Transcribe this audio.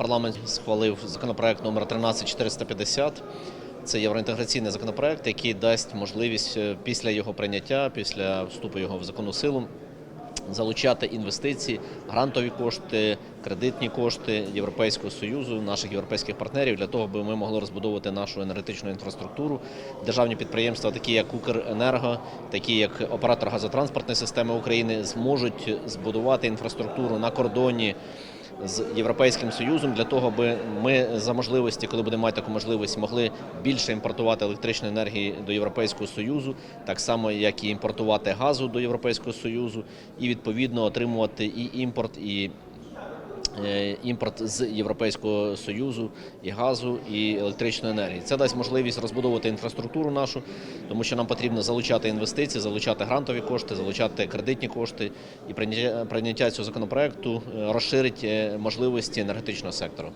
Парламент схвалив законопроект номер 13450. Це євроінтеграційний законопроект, який дасть можливість е, після його прийняття, після вступу його в законну силу, залучати інвестиції, грантові кошти, кредитні кошти Європейського союзу, наших європейських партнерів для того, аби ми могли розбудовувати нашу енергетичну інфраструктуру. Державні підприємства, такі як Укренерго, такі як оператор газотранспортної системи України, зможуть збудувати інфраструктуру на кордоні. З європейським союзом для того, аби ми за можливості, коли будемо мати таку можливість, могли більше імпортувати електричної енергії до Європейського союзу, так само як і імпортувати газу до Європейського союзу, і відповідно отримувати і імпорт, і е, імпорт з Європейського союзу і газу, і електричної енергії. Це дасть можливість розбудовувати інфраструктуру нашу, тому що нам потрібно залучати інвестиції, залучати грантові кошти, залучати кредитні кошти. І прийняття, прийняття цього законопроекту е, розширить е, можливості енергетичного сектору.